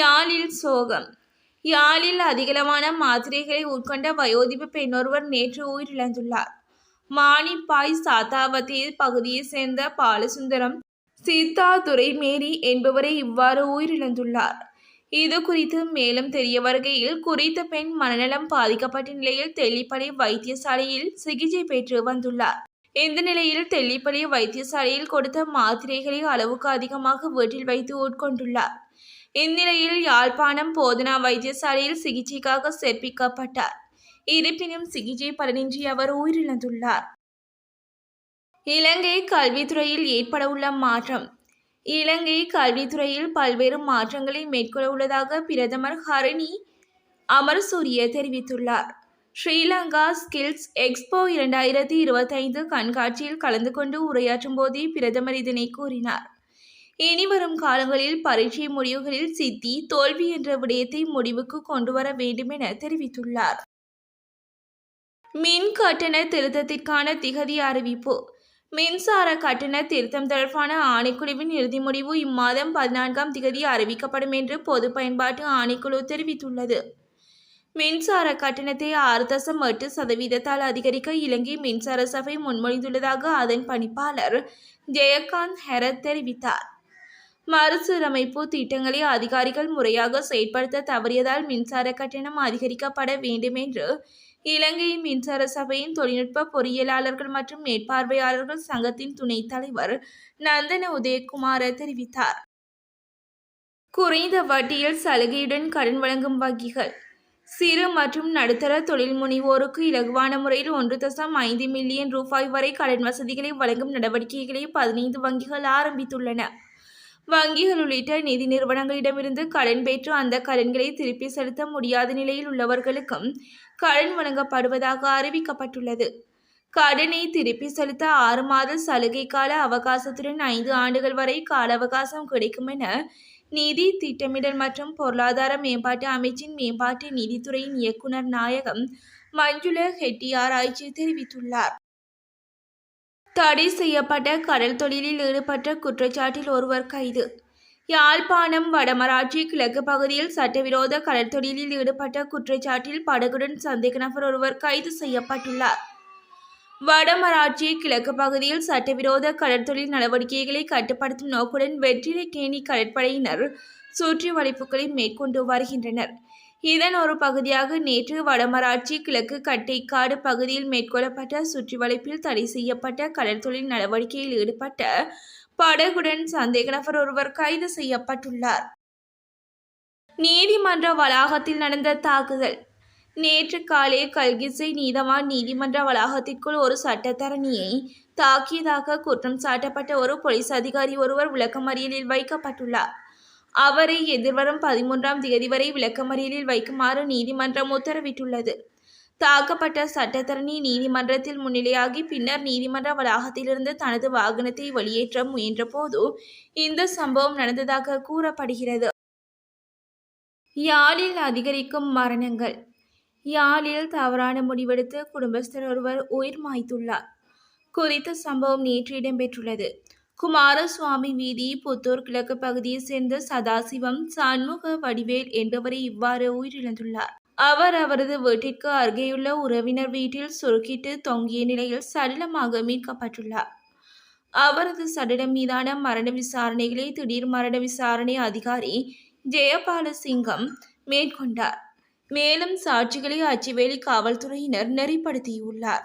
யாழில் சோகம். யாழில் அதிகளவான மாத்திரைகளை உட்கொண்ட வயோதிப பெண்ணொருவர் நேற்று உயிரிழந்துள்ளார். மானிப்பாய் சாத்தாவதி பகுதியைச் சேர்ந்த பாலசுந்தரம் சீதாதுரை மேரி என்பவரை இவ்வாறு உயிரிழந்துள்ளார். இது குறித்து மேலும் தெரிய வருகையில் குறித்த பெண் மனநலம் பாதிக்கப்பட்ட நிலையில் தெல்லிப்பளை வைத்தியசாலையில் சிகிச்சை பெற்று வந்துள்ளார். இந்த நிலையில் தெல்லிப்பளை வைத்தியசாலையில் கொடுத்த மாத்திரைகளை அளவுக்கு அதிகமாக வீட்டில் வைத்து உட்கொண்டுள்ளார். இந்நிலையில் யாழ்ப்பாணம் போதனா வைத்தியசாலையில் சிகிச்சைக்காக சேர்ப்பிக்கப்பட்டார். இருப்பினும் சிகிச்சை பலனின்றி அவர் உயிரிழந்துள்ளார். இலங்கை கல்வித்துறையில் ஏற்படவுள்ள மாற்றம். இலங்கை கல்வித்துறையில் பல்வேறு மாற்றங்களை மேற்கொள்ள உள்ளதாக பிரதமர் ஹரணி அமர்சூரிய தெரிவித்துள்ளார். ஸ்ரீலங்கா ஸ்கில்ஸ் எக்ஸ்போ இரண்டாயிரத்தி இருபத்தைந்து கண்காட்சியில் கலந்து கொண்டு உரையாற்றும் போதே பிரதமர் இதனை கூறினார். இனிவரும் காலங்களில் பரீட்சை முடிவுகளில் சித்தி தோல்வி என்ற விடயத்தை முடிவுக்கு கொண்டு வர வேண்டும் என தெரிவித்துள்ளார். மின் கட்டண திருத்தத்திற்கான திகதி அறிவிப்பு. மின்சார கட்டண திருத்தம் தொடர்பான ஆணைக்குழுவின் இறுதி முடிவு இம்மாதம் பதினான்காம் திகதி அறிவிக்கப்படும் என்று பொது பயன்பாட்டு ஆணைக்குழு தெரிவித்துள்ளது. மின்சார கட்டணத்தை ஆறு தசம் எட்டு சதவீதத்தால் அதிகரிக்க இலங்கை மின்சார சபை முன்மொழிந்துள்ளதாக அதன் பணிப்பாளர் ஜெயகாந்த் ஹெரத் தெரிவித்தார். மறுசீரமைப்பு திட்டங்களை அதிகாரிகள் முறையாக செயற்படுத்த தவறியதால் மின்சார கட்டணம் அதிகரிக்கப்பட வேண்டும் என்று இலங்கை மின்சார சபையின் தொழில்நுட்ப பொறியியலாளர்கள் மற்றும் மேற்பார்வையாளர்கள் சங்கத்தின் துணைத் தலைவர் நந்தன உதயகுமார தெரிவித்தார். குறைந்த வட்டியில் சலுகையுடன் கடன் வழங்கும் வங்கிகள். சிறு மற்றும் நடுத்தர தொழில் முனைவோருக்கு இலகுவான முறையில் ஒன்று தசம் ஐந்து மில்லியன் ரூபாய் வரை கடன் வசதிகளை வழங்கும் நடவடிக்கைகளை பதினைந்து வங்கிகள் ஆரம்பித்துள்ளன. வங்கிகள் உள்ளிட்ட நிதி நிறுவனங்களிடமிருந்து கடன் பெற்று அந்த கடன்களை திருப்பி செலுத்த முடியாத நிலையில் உள்ளவர்களுக்கும் கடன் வழங்கப்படுவதாக அறிவிக்கப்பட்டுள்ளது. கடனை திருப்பி செலுத்த ஆறு மாத சலுகை கால அவகாசத்துடன் ஐந்து ஆண்டுகள் வரை கால அவகாசம் கிடைக்கும் என நிதி திட்டமிடல் மற்றும் பொருளாதார மேம்பாட்டு அமைச்சின் மேம்பாட்டு நிதித்துறையின் இயக்குனர் நாயகம் மஞ்சுள ஹெட்டியாராய்ச்சி தெரிவித்துள்ளார். தடை செய்யப்பட்ட கடல் தொழிலில் ஈடுபட்ட குற்றச்சாட்டில் ஒருவர் கைது. யாழ்ப்பாணம் வடமராட்சி கிழக்கு பகுதியில் சட்டவிரோத கடல் தொழிலில் ஈடுபட்ட குற்றச்சாட்டில் படகுடன் சந்தேக நபர் ஒருவர் கைது செய்யப்பட்டுள்ளார். வடமராட்சி கிழக்கு பகுதியில் சட்டவிரோத கடற்தொழில் நடவடிக்கைகளை கட்டுப்படுத்தும் நோக்குடன் வெற்றிலைக்கேணி கடற்படையினர் சுற்றி வளைப்புகளை மேற்கொண்டு வருகின்றனர். இதன் ஒரு பகுதியாக நேற்று வடமராட்சி கிழக்கு கட்டைக்காடு பகுதியில் மேற்கொள்ளப்பட்ட சுற்றி வளைப்பில் தடை செய்யப்பட்ட கடற்தொழில் நடவடிக்கையில் ஈடுபட்ட படகுடன் சந்தேக நபர் ஒருவர் கைது செய்யப்பட்டுள்ளார். நீதிமன்ற வளாகத்தில் நடந்த தாக்குதல். நேற்று காலை கல்கிசை நீதவான் நீதிமன்ற வளாகத்திற்குள் ஒரு சட்டத்தரணியை தாக்கியதாக குற்றம் சாட்டப்பட்ட ஒரு போலீஸ் அதிகாரி ஒருவர் விளக்கமறியலில் வைக்கப்பட்டுள்ளார். அவரை எதிர்வரும் பதிமூன்றாம் தேதி வரை விளக்கமறியலில் வைக்குமாறு நீதிமன்றம் உத்தரவிட்டுள்ளது. தாக்கப்பட்ட சட்டத்தரணி நீதிமன்றத்தில் முன்னிலையாகி பின்னர் நீதிமன்ற வளாகத்திலிருந்து தனது வாகனத்தை வெளியேற்ற முயன்றபோது இந்த சம்பவம் நடந்ததாக கூறப்படுகிறது. யாழில் அதிகரிக்கும் மரணங்கள். யாழில் தவறான முடிவெடுத்து குடும்பஸ்தர் ஒருவர் உயிர் மாய்த்துள்ளார். குறித்த சம்பவம் நேற்று இடம்பெற்றுள்ளது. குமாரசுவாமி வீதி புத்தூர் கிழக்கு பகுதியைச் சேர்ந்த சதாசிவம் சண்முக வடிவேல் என்பவரை இவ்வாறு உயிரிழந்துள்ளார். அவர் அவரது வீட்டிற்கு அருகேயுள்ள உறவினர் வீட்டில் சுருக்கிட்டு தொங்கிய நிலையில் சடலமாக மீட்கப்பட்டுள்ளார். அவரது சடலம் மீதான மரண விசாரணைகளை திடீர் மரண விசாரணை அதிகாரி ஜெயபால சிங்கம் மேற்கொண்டார். மேலும் சாட்சிகளை அச்சுவேலி காவல்துறையினர் நெறிப்படுத்தியுள்ளார்.